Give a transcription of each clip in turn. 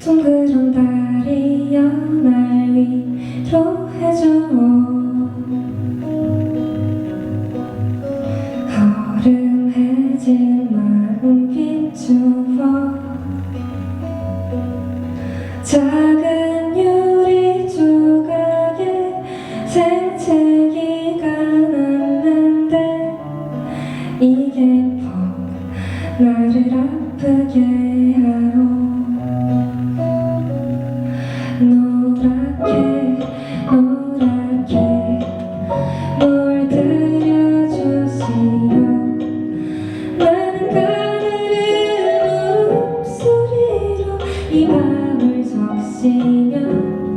둥그런 다리여 날 위로해줘 허름해진 마음 비추어. 작은 유리 조각에 생채기가 났는데 이게 퍽 나를 아프게 하고 이 밤을 적시면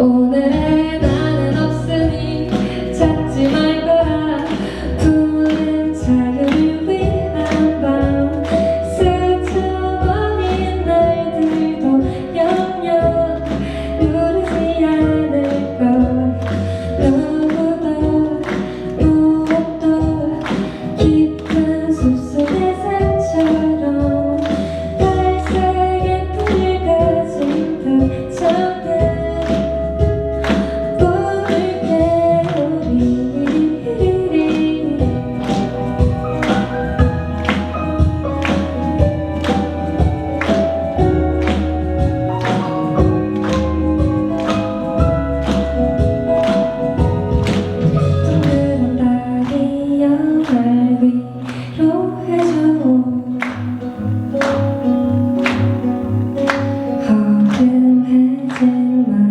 오늘. in my